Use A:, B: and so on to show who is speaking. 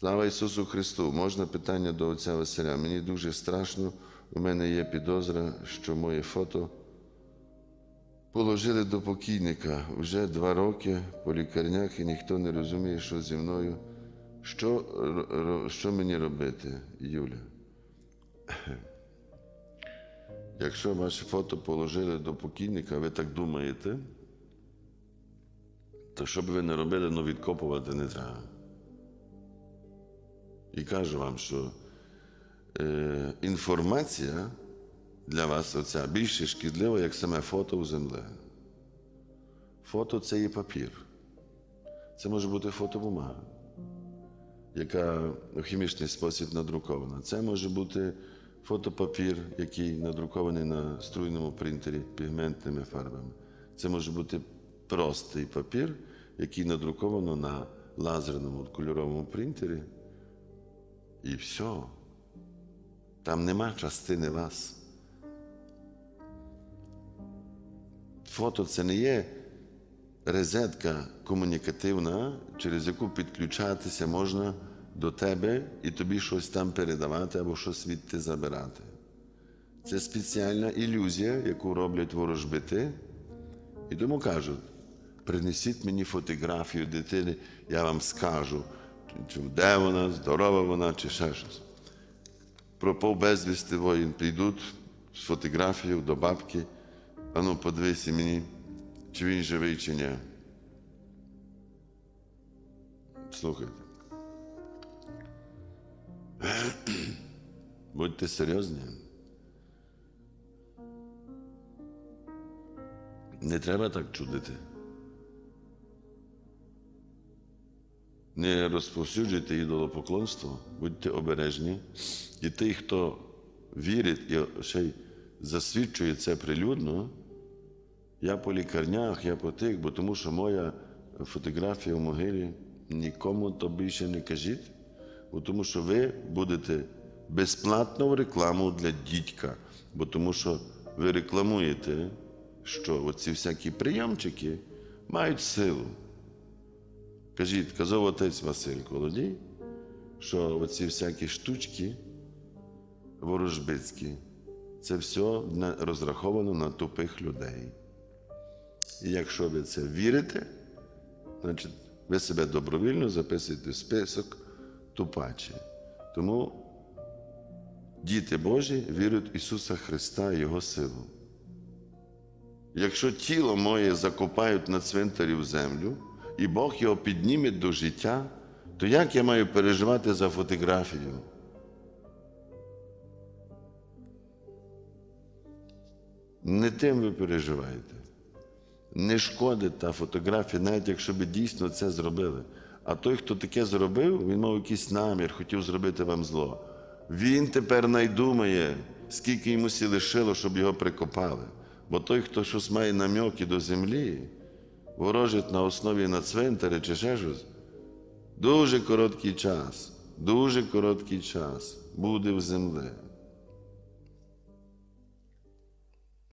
A: Слава Ісусу Христу! Можна питання до отця Василя? Мені дуже страшно. У мене є підозра, що моє фото положили до покійника вже два роки по лікарнях, і ніхто не розуміє, що зі мною. Що, що мені робити, Юля? Якщо ваше фото положили до покійника, ви так думаєте, то що б ви не робили, ну відкопувати не треба. І кажу вам, що е, інформація для вас оця більше шкідлива, як саме фото в землі. Фото це є папір. Це може бути фотобумага, яка в хімічний спосіб надрукована. Це може бути фотопапір, який надрукований на струйному принтері пігментними фарбами. Це може бути простий папір, який надруковано на лазерному кольоровому принтері. І все. Там нема частини вас. Фото це не є розетка комунікативна, через яку підключатися можна до тебе і тобі щось там передавати або щось відти забирати. Це спеціальна ілюзія, яку роблять ворожбити, і тому кажуть: принесіть мені фотографію дитини, я вам скажу, чи де вона, здорова вона, чи ще щось. Пропав безвісти воїн, прийдуть з фотографією до бабки, а ну подивися мені, чи він живий, чи ні. Слухайте. Будьте серйозні. Не треба так чудити. Не розповсюджуйте ідолопоклонство, будьте обережні. І той, хто вірить і ще й засвідчує це прилюдно, я по лікарнях, я по тих, бо тому що моя фотографія в могилі нікому то більше не кажіть, бо тому що ви будете безплатно в рекламу для дідька, бо тому що ви рекламуєте, що оці всякі прийомчики мають силу. Кажіть, казав отець Василь Колодій, що оці всякі штучки ворожбицькі, це все розраховано на тупих людей. І якщо ви це вірите, значить ви себе добровільно записуєте в список тупачі. Тому діти Божі вірять в Ісуса Христа і Його силу. Якщо тіло моє закопають на цвинтарі в землю, і Бог його підніме до життя, то як я маю переживати за фотографію? Не тим ви переживаєте. Не шкодить та фотографія, навіть якщо би дійсно це зробили. А той, хто таке зробив, він мав якийсь намір, хотів зробити вам зло. Він тепер найдумає, скільки йому сі лишило, щоб його прикопали. Бо той, хто щось має намьоки до землі, ворожить на основі на цвинтарі чи ще щось, дуже короткий час, дуже короткий час буде в землі.